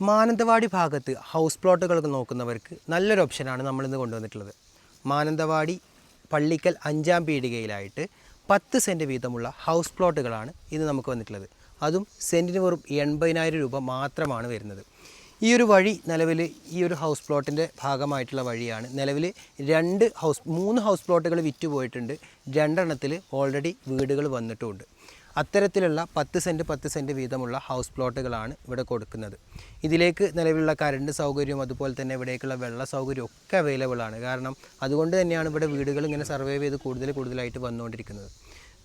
മാനന്തവാടി ഭാഗത്ത് ഹൗസ് പ്ലോട്ടുകൾ നോക്കുന്നവർക്ക് നല്ലൊരു ഓപ്ഷനാണ് നമ്മളിന്ന് കൊണ്ടുവന്നിട്ടുള്ളത്. മാനന്തവാടി പള്ളിക്കൽ അഞ്ചാം പീടികയിലായിട്ട് പത്ത് സെന്റ് വീതമുള്ള ഹൗസ് പ്ലോട്ടുകളാണ് ഇന്ന് നമുക്ക് വന്നിട്ടുള്ളത്. അതും സെന്റിന് വെറും എൺപതിനായിരം രൂപ മാത്രമാണ് വരുന്നത്. ഈ ഒരു വഴി നിലവിൽ ഈ ഒരു ഹൗസ് പ്ലോട്ടിന്റെ ഭാഗമായിട്ടുള്ള വഴിയാണ്. നിലവിൽ രണ്ട് ഹൗസ് മൂന്ന് ഹൗസ് പ്ലോട്ടുകൾ വിറ്റ് പോയിട്ടുണ്ട് രണ്ടെണ്ണത്തിൽ ഓൾറെഡി വീടുകൾ വന്നിട്ടുമുണ്ട് അത്തരത്തിലുള്ള പത്ത് സെന്റ് പത്ത് സെന്റ് വീതമുള്ള ഹൗസ് പ്ലോട്ടുകളാണ് ഇവിടെ കൊടുക്കുന്നത്. ഇതിലേക്ക് നിലവിലുള്ള കറണ്ട് സൗകര്യവും അതുപോലെ തന്നെ ഇവിടേക്കുള്ള വെള്ള സൗകര്യവും ഒക്കെ അവൈലബിൾ ആണ്. കാരണം അതുകൊണ്ട് തന്നെയാണ് ഇവിടെ വീടുകൾ ഇങ്ങനെ സർവേ ചെയ്ത് കൂടുതൽ കൂടുതലായിട്ട് വന്നുകൊണ്ടിരിക്കുന്നത്.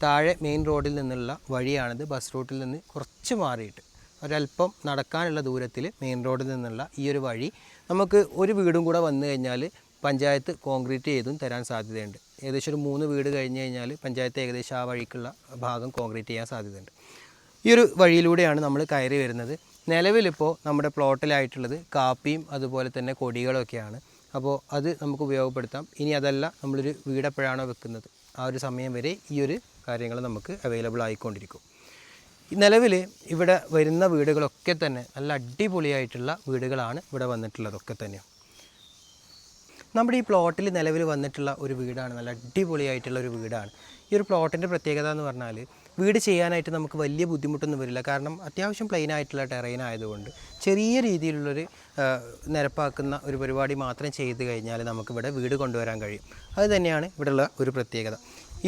താഴെ മെയിൻ റോഡിൽ നിന്നുള്ള വഴിയാണിത്. ബസ് റൂട്ടിൽ നിന്ന് കുറച്ച് മാറിയിട്ട് ഒരല്പം നടക്കാനുള്ള ദൂരത്തിൽ മെയിൻ റോഡിൽ നിന്നുള്ള ഈ ഒരു വഴി നമുക്ക് ഒരു വീടും കൂടെ വന്നു കഴിഞ്ഞാൽ പഞ്ചായത്ത് കോൺക്രീറ്റ് ചെയ്തും തരാൻ സാധ്യതയുണ്ട്. ഏകദേശം ഒരു മൂന്ന് വീട് കഴിഞ്ഞ് കഴിഞ്ഞാൽ പഞ്ചായത്ത് ഏകദേശം ആ വഴിക്കുള്ള ഭാഗം കോൺക്രീറ്റ് ചെയ്യാൻ സാധ്യതയുണ്ട്. ഈ ഒരു വഴിയിലൂടെയാണ് നമ്മൾ കയറി വരുന്നത്. നിലവിലിപ്പോൾ നമ്മുടെ പ്ലോട്ടിലായിട്ടുള്ളത് കാപ്പിയും അതുപോലെ തന്നെ കൊടികളൊക്കെയാണ്. അപ്പോൾ അത് നമുക്ക് ഉപയോഗപ്പെടുത്താം. ഇനി അതല്ല നമ്മളൊരു വീട് എപ്പോഴാണോ വെക്കുന്നത്? ആ ഒരു സമയം വരെ ഈ ഒരു കാര്യങ്ങൾ നമുക്ക് അവൈലബിൾ ആയിക്കൊണ്ടിരിക്കും. നിലവിൽ ഇവിടെ വരുന്ന വീടുകളൊക്കെ തന്നെ നല്ല അടിപൊളിയായിട്ടുള്ള വീടുകളാണ് ഇവിടെ വന്നിട്ടുള്ളതൊക്കെ തന്നെ നമ്മുടെ ഈ പ്ലോട്ടിൽ നിലവിൽ വന്നിട്ടുള്ള ഒരു വീടാണ്. നല്ല അടിപൊളിയായിട്ടുള്ള ഒരു വീടാണ്. ഈ ഒരു പ്ലോട്ടിന്റെ പ്രത്യേകത എന്ന് പറഞ്ഞാൽ വീട് ചെയ്യാനായിട്ട് നമുക്ക് വലിയ ബുദ്ധിമുട്ടൊന്നും വരില്ല. കാരണം അത്യാവശ്യം പ്ലെയിൻ ആയിട്ടുള്ള ടെറൈൻ ആയതുകൊണ്ട് ചെറിയ രീതിയിലുള്ളൊരു നിരപ്പാക്കുന്ന ഒരു പരിപാടി മാത്രം ചെയ്ത് കഴിഞ്ഞാൽ നമുക്കിവിടെ വീട് കൊണ്ടുവരാൻ കഴിയും. അത് തന്നെയാണ് ഇവിടെയുള്ള ഒരു പ്രത്യേകത.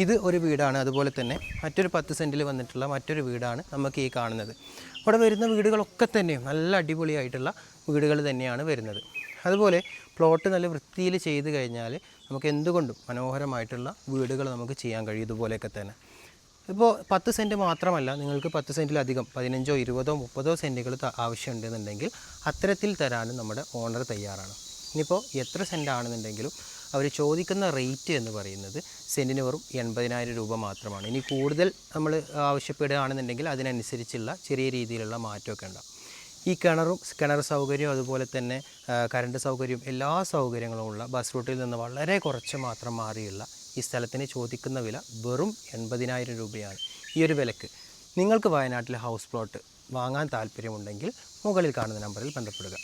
ഇത് ഒരു വീടാണ്. അതുപോലെ തന്നെ മറ്റൊരു പത്ത് സെന്റിൽ വന്നിട്ടുള്ള മറ്റൊരു വീടാണ് നമുക്ക് ഈ കാണുന്നത്. ഇവിടെ വരുന്ന വീടുകളൊക്കെ തന്നെയും നല്ല അടിപൊളിയായിട്ടുള്ള വീടുകൾ തന്നെയാണ് വരുന്നത്. അതുപോലെ പ്ലോട്ട് നല്ല വൃത്തിയിൽ ചെയ്ത് കഴിഞ്ഞാൽ നമുക്ക് എന്തുകൊണ്ടും മനോഹരമായിട്ടുള്ള വീടുകൾ നമുക്ക് ചെയ്യാൻ കഴിയും ഇതുപോലെയൊക്കെ തന്നെ. ഇപ്പോൾ പത്ത് സെന്റ് മാത്രമല്ല നിങ്ങൾക്ക് പത്ത് സെന്റിലധികം പതിനഞ്ചോ ഇരുപതോ മുപ്പതോ സെന്റുകൾ ആവശ്യമുണ്ടെന്നുണ്ടെങ്കിൽ അത്തരത്തിൽ തരാനും നമ്മുടെ ഓണർ തയ്യാറാണ്. ഇനിയിപ്പോൾ എത്ര സെന്റ് ആണെന്നുണ്ടെങ്കിലും അവർ ചോദിക്കുന്ന റേറ്റ് എന്ന് പറയുന്നത് സെന്റിന് വെറും എൺപതിനായിരം രൂപ മാത്രമാണ്. ഇനി കൂടുതൽ നമ്മൾ ആവശ്യപ്പെടുകയാണെന്നുണ്ടെങ്കിൽ അതിനനുസരിച്ചുള്ള ചെറിയ രീതിയിലുള്ള മാറ്റമൊക്കെ ഉണ്ടാവും. ഈ കിണറും കിണർ സൗകര്യവും അതുപോലെ തന്നെ കറണ്ട് സൗകര്യവും എല്ലാ സൗകര്യങ്ങളും ഉള്ള ബസ് റൂട്ടിൽ നിന്ന് വളരെ കുറച്ച് മാത്രം മാറിയുള്ള ഈ സ്ഥലത്തിന് ചോദിക്കുന്ന വില വെറും എൺപതിനായിരം രൂപയാണ്. ഈ ഒരു വിലക്ക് നിങ്ങൾക്ക് വയനാട്ടിലെ ഹൗസ് പ്ലോട്ട് വാങ്ങാൻ താല്പര്യമുണ്ടെങ്കിൽ മുകളിൽ കാണുന്ന നമ്പറിൽ ബന്ധപ്പെടുക.